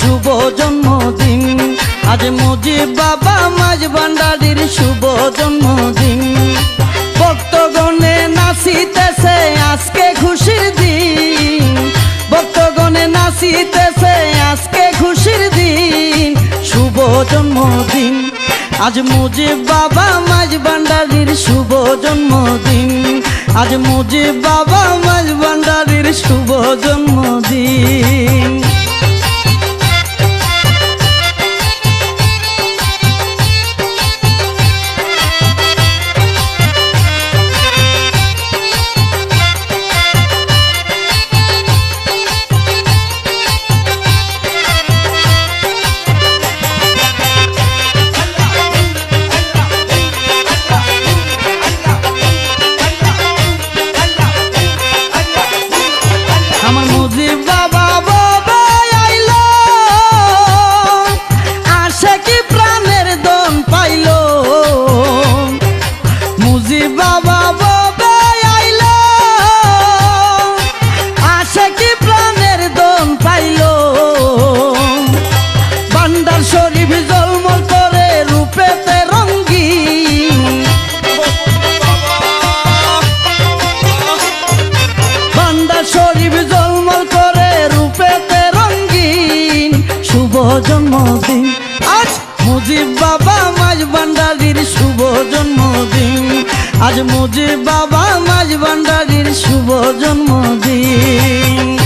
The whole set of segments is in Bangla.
শুভ জন্মদিন। আজ মুজিব বাবা মাঝ ভান্ডারির শুভ জন্মদিন। ভক্তগণে নাচিতেছে আজকে খুশির দিন। ভক্তগণে নাচিতেছে আজকে খুশির দিন। শুভ জন্মদিন। আজ মুজিব বাবা মাঝ ভান্ডারির শুভ জন্মদিন। আজ মুজিব বাবা মাঝ ভান্ডারির শুভ জন্মদিন বাবা বাবা কি প্রাণের দন পাইলো। বান্দার শরীফ জলমল করে রূপেতে রঙ্গিন বান্দা শরীফ জলমল করে রূপেতে রঙ্গিন। শুভ জন্মদিন। বাবা মাঝ ভান্ডারির শুভ জন্মদিন। আজ মুজিব বাবা মাঝ ভান্ডারির শুভ জন্মদিন।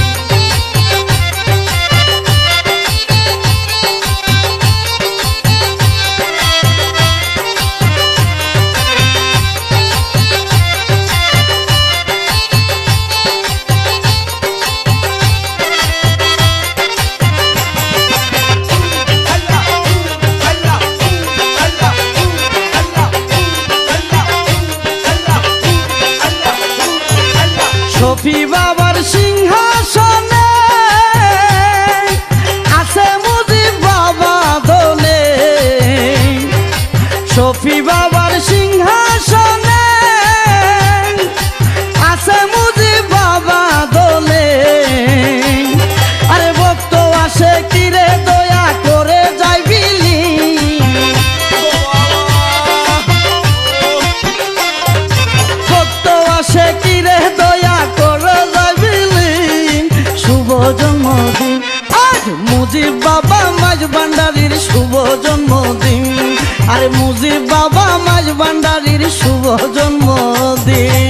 মাঝ ভান্ডারির শুভ জন্মদিন। আরে মুজিব বাবা মাঝ ভান্ডারির শুভ জন্মদিন।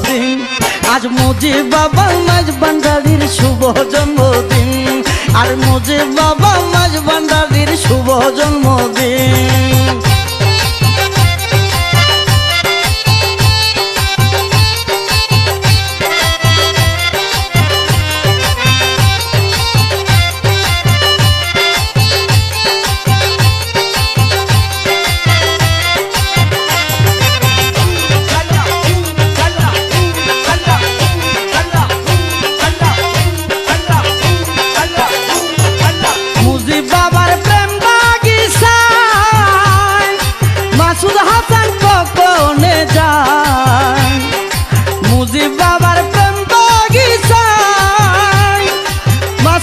জন্মদিন। আজ মুজি বাবা মাঝ ভান্ডারির শুভ জন্মদিন। আর মুজি বাবা মাঝ ভান্ডারির শুভ জন্মদিন।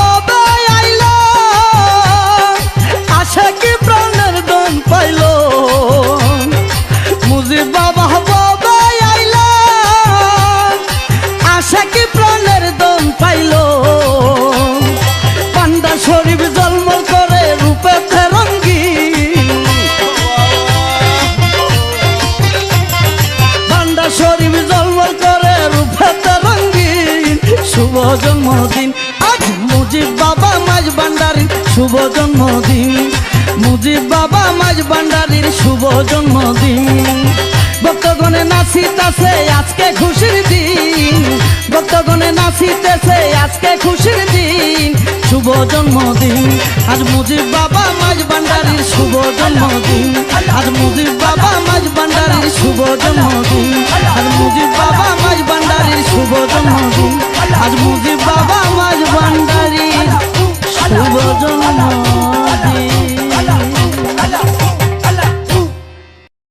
ববে আইল? দম পাইল? মুজিব বাবা ববে আইল। আশা কি প্রাণের দম পাইল? পান্ডা জন্ম করে রূপে ফেরঙ্গি। পান্ডা শরীফ জন্ম করে রূপে শুভ জন্মদিন। ভান্ডারীর শুভ জন্মদিন। মুজিব বাবা মাঝ ভান্ডারীর শুভ জন্মদিন। ভক্তগণে নাচিতাছে আজকে খুশির দিন। ভক্তগণে নাচিতেছে আজকে খুশির দিন। শুভ জন্মদিন। আজ মুজিব বাবা মাঝ ভান্ডারীর শুভ জন্মদিন। আজ মুজিব বাবা মাঝ ভান্ডারীর শুভ জন্মদিন। আজ মুজিব বাবা মাঝ ভান্ডারীর শুভ জন্মদিন। আজ মুজিব বাবা 如果撞